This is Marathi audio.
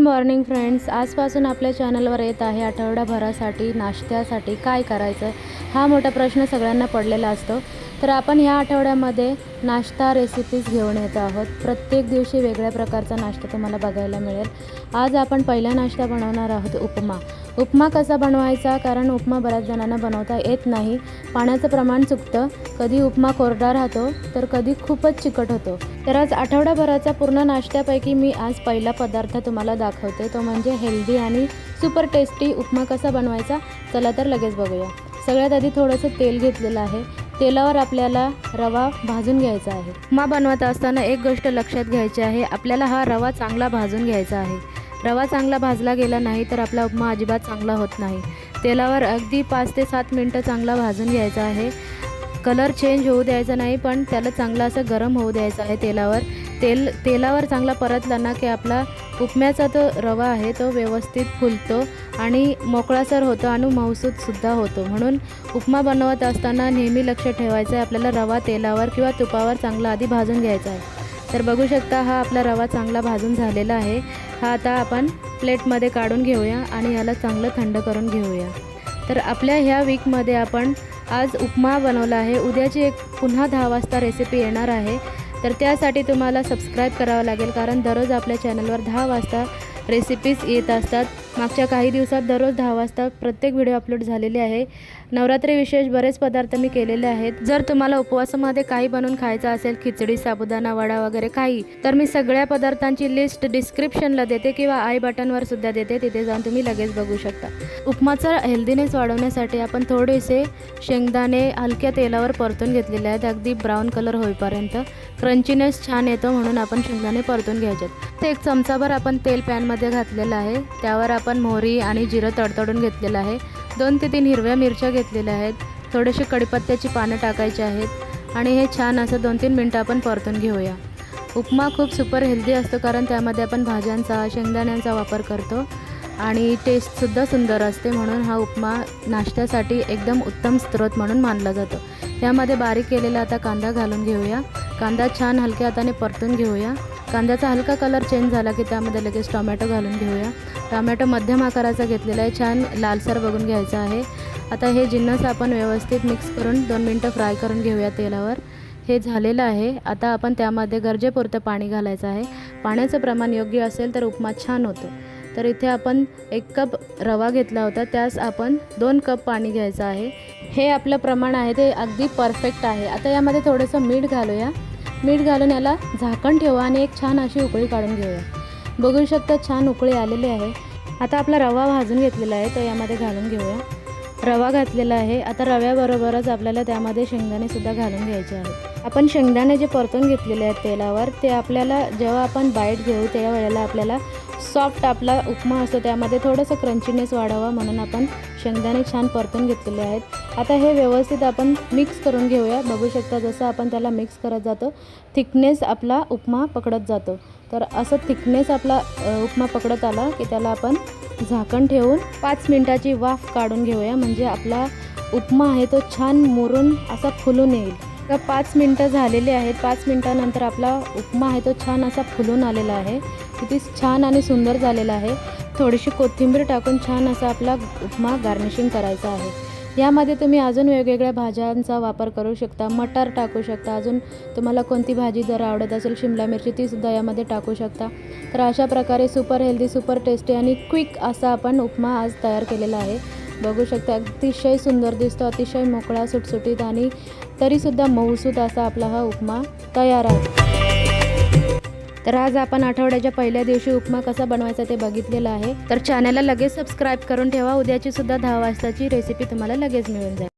मॉर्निंग फ्रेंड्स आजपासून आपल्या चॅनलवर येत आहे आठवडाभरासाठी नाश्त्यासाठी काय करायचं? हा मोठा प्रश्न सगळ्यांना पडलेला असतो. तर आपण ह्या आठवड्यामध्ये नाश्ता रेसिपीज घेऊन येत आहोत. प्रत्येक दिवशी वेगळ्या प्रकारचा नाश्ता तुम्हाला बघायला मिळेल. आज आपण पहिला नाश्ता बनवणार आहोत उपमा. उपमा कसा बनवायचा? कारण उपमा बऱ्याच जणांना बनवता येत नाही. पाण्याचं प्रमाण चुकतं. कधी उपमा कोरडा राहतो तर कधी खूपच चिकट होतो. तर आज आठवडाभराचा पूर्ण नाश्त्यापैकी मी आज पहिला पदार्थ तुम्हाला दाखवते. तो म्हणजे हेल्दी आणि सुपर टेस्टी उपमा कसा बनवायचा? चला तर लगेच बघूया. सगळ्यात आधी थोडंसं तेल घेतलेलं आहे. तेलावर आपल्याला रवा भाजून घ्यायचा आहे. उपमा बनवत असताना एक गोष्ट लक्षात घ्यायची आहे आपल्याला हा रवा चांगला भाजून घ्यायचा आहे. रवा चांगला भाजला गेला नाही तर आपला उपमा अजिबात चांगला होत नाही. तेलावर अगदी पाच ते सात मिनटं चांगला भाजून घ्यायचा आहे. कलर चेंज होऊ द्यायचा नाही पण त्याला चांगला असं गरम होऊ द्यायचं आहे तेलावर. तेल तेलावर चांगला परतला ना की आपला उपम्याचा तो रवा आहे तो व्यवस्थित फुलतो आणि मोकळासर होतो आणि मऊसूदसुद्धा होतो. म्हणून उपमा बनवत असताना नेहमी लक्ष ठेवायचं आहे आपल्याला रवा तेलावर किंवा तुपावर चांगला आधी भाजून घ्यायचा आहे. तर बघू शकता हा आपला रवा चांगला भाजून झालेला आहे. हा आता आपण प्लेटमध्ये काढून घेऊया आणि याला चांगलं थंड करून घेऊया. तर आपल्या ह्या वीकमध्ये आपण आज उपमा बनवला आहे. उद्याची एक पुन्हा दहा वाजता रेसिपी येणार आहे. तर त्यासाठी तुम्हाला सबस्क्राईब करावं लागेल कारण दररोज आपल्या चॅनलवर दहा वाजता रेसिपीज येत असतात. मागच्या काही दिवसात दररोज दहा वाजता प्रत्येक व्हिडिओ अपलोड झालेले आहे. नवरात्री विशेष बरेच पदार्थ मी केलेले आहेत. जर तुम्हाला उपवासामध्ये काही बनवून खायचं असेल खिचडी साबुदाणा वडा वगैरे काही तर मी सगळ्या पदार्थांची लिस्ट डिस्क्रिप्शनला देते किंवा आय बटनवर सुद्धा देते. तिथे जाऊन तुम्ही लगेच बघू शकता. उपमाचा हेल्दीनेस वाढवण्यासाठी आपण थोडेसे शेंगदाणे हलक्या तेलावर परतून घेतलेले आहेत. अगदी ब्राऊन कलर होईपर्यंत. क्रंचीनेस छान येतो म्हणून आपण शेंगदाणे परतून घ्यायचे ते एक चमचाभर आपण तेल पॅनमध्ये घातलेलं आहे. त्यावर आपण मोहरी आणि जिरं तडतडून घेतलेलं आहे. दोन ते तीन हिरव्या मिरच्या घेतलेल्या आहेत. थोडेसे कढीपत्त्याची पानं टाकायची आहेत आणि हे छान असं दोन तीन मिनटं आपण परतून घेऊया. उपमा खूप सुपर हेल्दी असतो कारण त्यामध्ये आपण भाज्यांचा शेंगदाण्यांचा वापर करतो आणि टेस्टसुद्धा सुंदर असते म्हणून हा उपमा नाश्त्यासाठी एकदम उत्तम स्रोत म्हणून मानला जातो. त्यामध्ये बारीक केलेला आता कांदा घालून घेऊया. कांदा छान हलक्या हाताने परतून घेऊया. कांद्याचा हलका कलर चेंज झाला की त्यामध्ये लगेच टोमॅटो घालून घेऊया. टोमॅटो मध्यम आकाराचा घेतलेला आहे. छान लालसर बघून घ्यायचा आहे. आता हे जिन्नस आपण व्यवस्थित मिक्स करून दोन मिनटं फ्राय करून घेऊया तेलावर. हे झालेलं आहे. आता आपण त्यामध्ये गरजेपुरतं पाणी घालायचं आहे. पाण्याचं प्रमाण योग्य असेल तर उपमा छान होतो. तर इथे आपण एक कप रवा घेतला होता. त्यास आपण दोन कप पाणी घ्यायचं आहे. हे आपलं प्रमाण आहे. ते अगदी परफेक्ट आहे. आता यामध्ये थोडंसं मीठ घालूया. मीठ घालून याला झाकण ठेवा आणि एक छान अशी उकळी काढून घेऊया. बघू शकता छान उकळी आलेली आहे. आता आपला रवा भाजून घेतलेला आहे तो यामध्ये घालून घेऊया. रवा घातलेला आहे. आता रव्याबरोबरच आपल्याला त्यामध्ये शेंगदाणेसुद्धा घालून घ्यायचे आहेत. आपण शेंगदाणे जे परतून घेतलेले आहेत तेलावर ते आपल्याला जेव्हा आपण बाईट घेऊ त्या वेळेला आपल्याला सॉफ्ट आपला उपमा असतो त्यामध्ये थोडंसं क्रंचीनेस वाढावा म्हणून आपण शेंगदाणे छान परतून घेतलेले आहेत. आता हे व्यवस्थित आपण मिक्स करून घेऊया. बघू शकता जसं आपण त्याला मिक्स करत जातो थिकनेस आपला उपमा पकडत जातो. तर असं थिकनेस आपला उपमा पकडत आला की त्याला आपण झाकण ठेवून पाच मिनटाची वाफ काढून घेऊया. म्हणजे आपला उपमा आहे तो छान मुरून असा फुलून येईल. तर पाच मिनटं झालेली आहेत. पाच मिनटानंतर आपला उपमा आहे तो छान असा फुलून आलेला आहे. किती छान आणि सुंदर झालेला आहे. थोडीशी कोथिंबीर टाकून छान असा आपला उपमा गार्निशिंग करायचा आहे. यामध्ये तुम्ही अजून वेगवेगळ्या भाज्यांचा वापर करू शकता. मटार टाकू शकता. अजून तुम्हाला कोणती भाजी जर आवडत असेल शिमला मिरची तीसुद्धा यामध्ये टाकू शकता. तर अशा प्रकारे सुपर हेल्दी सुपर टेस्टी आणि क्विक असा आपण उपमा आज तयार केलेला आहे. बघू शकता अतिशय सुंदर दिसतो अतिशय मोकळा सुटसुटीत आणि तरीसुद्धा मऊसूत असा आपला हा उपमा तयार आहे. तर आज आपण आठवड्याच्या पहिल्या दिवशी उपमा कसा बनवायचा ते बघितलेलं आहे. तर चॅनलला लगेच सबस्क्राईब करून ठेवा. उद्याची सुद्धा दहा वाजताची रेसिपी तुम्हाला लगेच मिळून जाईल.